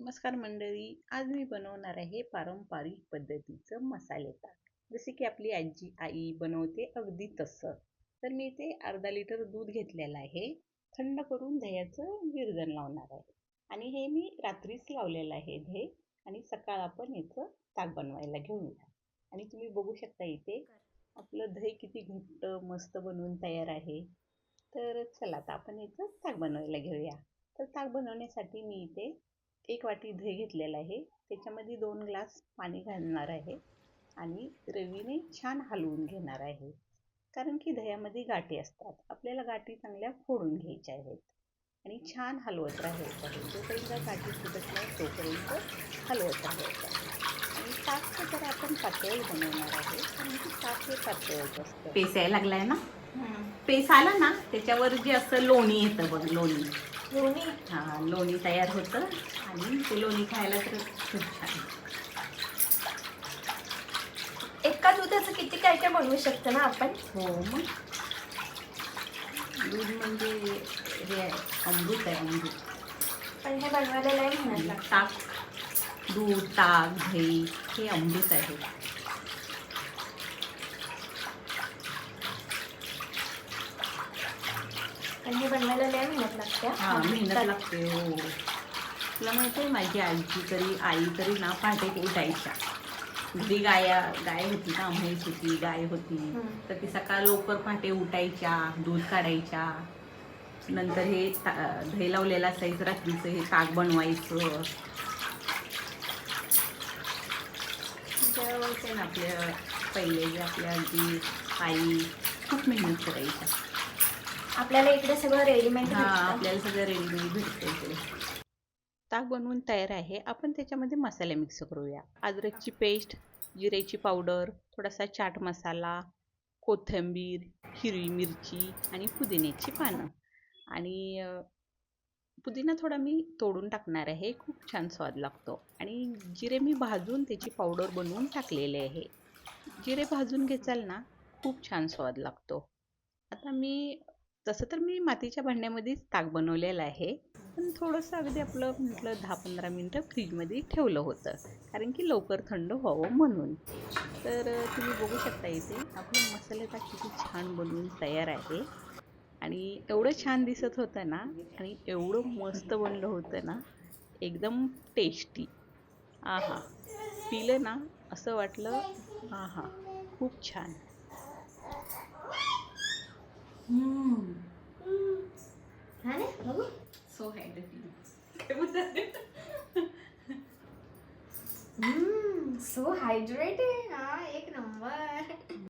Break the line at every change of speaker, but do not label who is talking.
नमस्कार मंडळी आज मी बनवणार आहे पारंपरिक पद्धतीचं मसाले ताक. जसे की आपली आजी आई बनवते अगदी तसं. तर मी इथे अर्धा लिटर दूध घेतलेलं आहे. थंड करून दह्याचं विरजन लावणार आहे. आणि हे मी रात्रीच लावलेलं आहे दही आणि सकाळ आपण याचं ताक बनवायला घेऊया. आणि तुम्ही बघू शकता इथे आपलं दही किती घट्ट मस्त बनवून तयार आहे. तर चला आता आपण याचं ताक बनवायला घेऊया. तर ताक बनवण्यासाठी मी इथे एक वाटी दही घेतलेलं आहे. त्याच्यामध्ये दोन ग्लास पाणी घालणार आहे आणि रवीने छान हलवून घेणार आहे. कारण की दह्यामध्ये गाठी असतात. आपल्याला गाठी चांगल्या फोडून घ्यायच्या आहेत. आणि छान हलवत राहायचं आहे. जोपर्यंत गाठी फुटत नाही तोपर्यंत हलवत राहायचं आहे. आणि ताकचं तर आपण पातळी बनवणार आहे. कारण की ताक हे पातळच असतं.
पेसायला लागलाय ना? पेस आला ना त्याच्यावर जे असं लोणी येतं बघ लोणी.
लोणी?
हा लोणी तयार होतं आणि ते लोणी खायला तर खूप छान.
एका दुधाचं किती काय काय बनवू शकतो ना आपण?
हो मग. दूध म्हणजे हे आहे, अमृत आहे अमृत.
पण हे बनवायला नाही म्हणत लागतं.
ताक. दूध ताक दही हे अमृत आहे.
पण हे बनवायला नाही म्हणत लागते
हा. मेहनत लागते हो. तुला माहिती आहे माझी आजी तरी आई तरी ना पहाटे उठायच्या. घरी गाया गाय होती ना म्हैस होती गाय होती. तर ती सकाळ लवकर पहाटे उठायच्या दूध काढायच्या. नंतर हे दही लावलेलं असायचं रात्रीचं हे ताक बनवायचं. आपल्या पहिले जे आपल्या आजी आई खूप मेहनत करायच्या.
आपल्याला इकडे सगळं रेडीमेड
हा आपल्याला सगळं रेडीमेड भेटतं इकडे.
ताक बनवून तयार आहे. आपण त्याच्यामध्ये मसाले मिक्स करूया. अद्रकची पेस्ट जिऱ्याची पावडर थोडासा चाट मसाला कोथिंबीर हिरवी मिरची आणि पुदिन्याची पानं. आणि पुदिना थोडा मी तोडून टाकणार आहे. खूप छान स्वाद लागतो. आणि जिरे मी भाजून त्याची पावडर बनवून टाकलेले आहे. जिरे भाजून घेचाल ना खूप छान स्वाद लागतो. आता मी तसं तर मी मातीच्या भांड्यामध्येच ताक बनवलेलं आहे. पण थोडंसं अगदी आपलं म्हटलं दहा पंधरा मिनटं फ्रीजमध्ये ठेवलं होतं. कारण की लवकर थंड व्हावं म्हणून. तर तुम्ही बघू शकता इथे आपलं मसाले ताक किती छान बनवून तयार आहे. आणि एवढं छान दिसत होतं ना आणि एवढं मस्त बनलं होतं ना एकदम टेस्टी. आहा पिलं ना असं वाटलं आहा खूप छान
हा ना बघू
सो हायड्रेटिंग
सो हायड्रेटेड हा एक नंबर